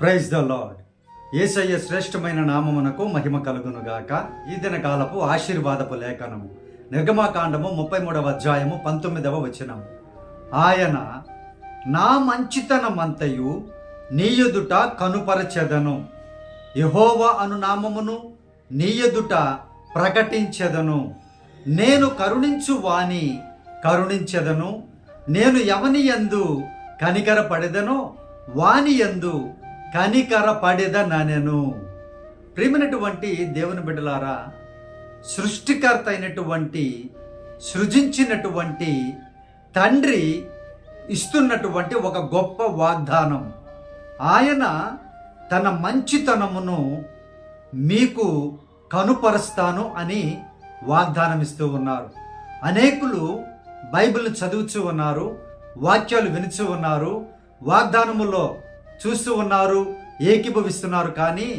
Praise the lord ఏసయ్య శ్రేష్టమైన నామమునకు మహిమ కలుగునుగాక. ఈ దిన కాలపు ఆశీర్వాదపు లేఖనము. నిర్గమాకాండము ముప్పై మూడవ అధ్యాయము పంతొమ్మిదవ వచనము. ఆయన నా మంచితనమంతయు నీ ఎదుట కనుపరచెదను. యహోవ అను నామమును నీ ఎదుట ప్రకటించెదను. నేను కరుణించు వాని కరుణించెదను. నేను ఎవని యందు కనికరపడెదనో. వాని యందు కనికర నేను ప్రేమినటువంటి దేవుని బిడ్డలారా సృష్టికర్త అయినటువంటి సృజించినటువంటి తండ్రి ఇస్తున్నటువంటి ఒక గొప్ప వాగ్దానం. ఆయన తన మంచితనమును మీకు కనుపరుస్తాను అని వాగ్దానం ఇస్తూ ఉన్నారు. అనేకులు బైబిల్ చదువుచూ ఉన్నారు వాక్యాలు వినుచూ ఉన్నారు. వాగ్దానములో చూస్తూ ఉన్నారు ఏకీభవిస్తున్నారు కానీ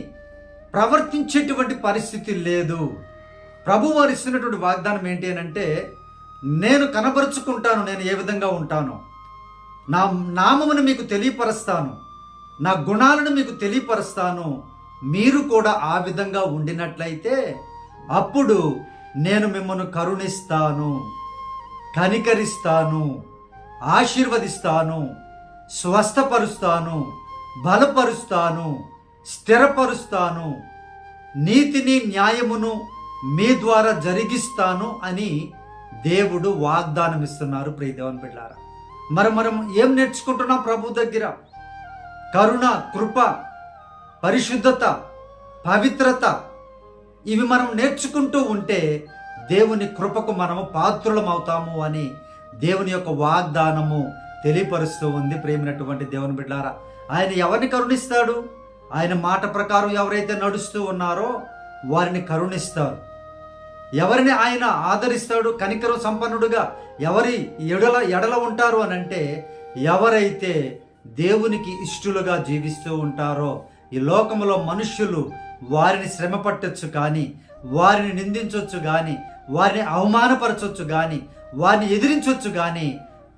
ప్రవర్తించేటువంటి పరిస్థితి లేదు. ప్రభు వారు ఇస్తున్నటువంటి వాగ్దానం ఏంటి అని అంటే నేను కనబరుచుకుంటాను నేను ఏ విధంగా ఉంటాను. నా నామమును మీకు తెలియపరుస్తాను నా గుణాలను మీకు తెలియపరుస్తాను మీరు కూడా ఆ విధంగా ఉండినట్లయితే అప్పుడు నేను మిమ్మల్ని కరుణిస్తాను కనికరిస్తాను ఆశీర్వదిస్తాను స్వస్థపరుస్తాను బలపరుస్తాను స్థిరపరుస్తాను నీతిని న్యాయమును మీ ద్వారా జరిగిస్తాను అని దేవుడు వాగ్దానం ఇస్తున్నారు ప్రియదేవన్ బిడ్డారా మరి మనం ఏం నేర్చుకుంటున్నాం ప్రభు దగ్గర? కరుణ కృప పరిశుద్ధత పవిత్రత ఇవి మనం నేర్చుకుంటూ ఉంటే దేవుని కృపకు మనము పాత్రులం అవుతాము అని దేవుని యొక్క వాగ్దానము తెలియపరుస్తూ ఉంది ప్రేమినటువంటి దేవుని బిడ్డారా ఆయన ఎవరిని కరుణిస్తాడు? ఆయన మాట ప్రకారం ఎవరైతే నడుస్తూ ఉన్నారో వారిని కరుణిస్తారు ఎవరిని ఆయన ఆదరిస్తాడు? కనికరం సంపన్నుడుగా ఎవరి ఎడల ఎడల ఉంటారు అని అంటే ఎవరైతే దేవునికి ఇష్టలుగా జీవిస్తూ ఉంటారో ఈ లోకంలో మనుష్యులు వారిని శ్రమ పట్టచ్చు కానీ వారిని నిందించవచ్చు కానీ వారిని అవమానపరచవచ్చు కానీ వారిని ఎదిరించవచ్చు కానీ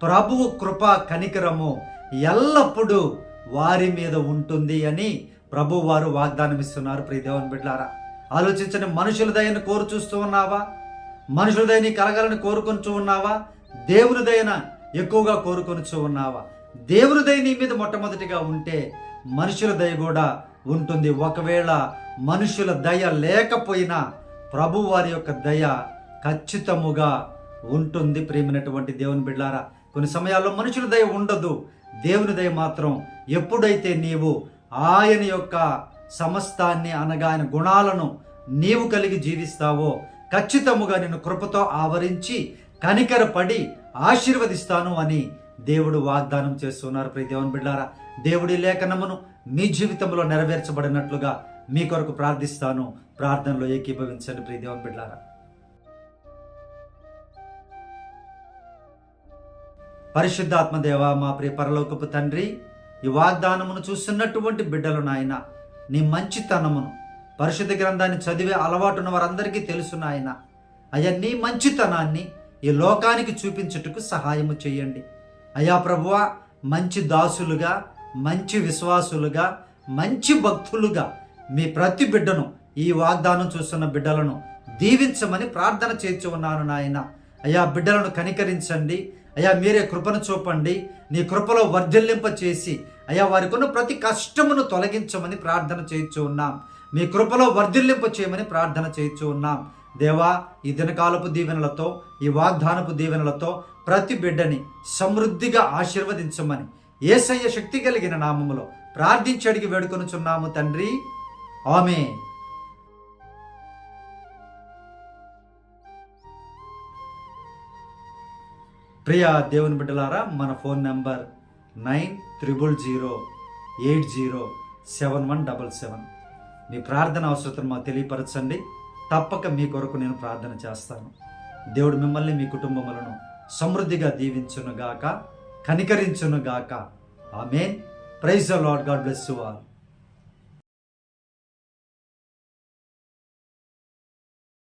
ప్రభువు కృప కనికరము ఎల్లప్పుడూ వారి మీద ఉంటుంది అని ప్రభు వారు వాగ్దానం ఇస్తున్నారు. ప్రియదేవన్ బిడ్లారా ఆలోచించని మనుషుల దయను కోరు చూస్తూ ఉన్నావా? మనుషుల దయని కలగాలని కోరుకొనుచూ ఉన్నావా? దేవుని దయన ఎక్కువగా కోరుకొనిచూ ఉన్నావా? దేవుని దయ నీ మీద మొట్టమొదటిగా ఉంటే మనుషుల దయ కూడా ఉంటుంది. ఒకవేళ మనుషుల దయ లేకపోయినా ప్రభు వారి యొక్క దయ ఖచ్చితముగా ఉంటుంది. ప్రేమినటువంటి దేవుని బిడ్డారా కొన్ని సమయాల్లో మనుషుల దయ ఉండదు. దేవుని దయ మాత్రం ఎప్పుడైతే నీవు ఆయన యొక్క సమస్తాన్ని అనగా ఆయన గుణాలను నీవు కలిగి జీవిస్తావో ఖచ్చితముగా నిన్ను కృపతో ఆవరించి కనికరపడి ఆశీర్వదిస్తాను అని దేవుడు వాగ్దానం చేస్తున్నారు. ప్రియ దేవుని బిడ్డారా దేవుడి లేఖనమును మీ జీవితంలో నెరవేర్చబడినట్లుగా మీ కొరకు ప్రార్థిస్తాను. ప్రార్థనలో ఏకీభవించండి ప్రియ దేవుని బిడ్డారా. పరిశుద్ధాత్మదేవ మా ప్రియ పరలోకపు తండ్రి ఈ వాగ్దానమును చూస్తున్నటువంటి బిడ్డలు నాయన నీ మంచితనమును పరిశుద్ధ గ్రంథాన్ని చదివే అలవాటున్న వారందరికీ తెలుసు నాయన. అయ్యా నీ మంచితనాన్ని ఈ లోకానికి చూపించుటకు సహాయము చేయండి. అయ్యా ప్రభువ మంచి దాసులుగా మంచి విశ్వాసులుగా మంచి భక్తులుగా మీ ప్రతి బిడ్డను ఈ వాగ్దానం చూస్తున్న బిడ్డలను దీవించమని ప్రార్థన చేర్చి ఉన్నాను నాయన. అయ్యా బిడ్డలను కనికరించండి. అయ్యా మీరే కృపను చూపండి. నీ కృపలో వర్ధిల్లింప చేసి అయ్యా వారికి ఉన్న ప్రతి కష్టమును తొలగించమని ప్రార్థన చేయొచ్చు ఉన్నాం. మీ కృపలో వర్ధిల్లింప చేయమని ప్రార్థన చేయొచ్చు ఉన్నాం. దేవా ఈ దినకాలపు దీవెనలతో ఈ వాగ్దానపు దీవెనలతో ప్రతి బిడ్డని సమృద్ధిగా ఆశీర్వదించమని ఏసయ్య శక్తి కలిగిన నామములో ప్రార్థించి అడిగి వేడుకొనుచున్నాము తండ్రి. ఆమె ప్రియ దేవుని బిడ్డలారా మన phone number nine triple zero eight zero seven one double seven. మీ ప్రార్థన అవసరతను మాకు తెలియపరచండి. తప్పక మీ కొరకు నేను ప్రార్థన చేస్తాను. దేవుడు మిమ్మల్ని మీ కుటుంబములను సమృద్ధిగా దీవించునుగాక కనికరించునుగాక. ఆమె praise Lord God bless you all.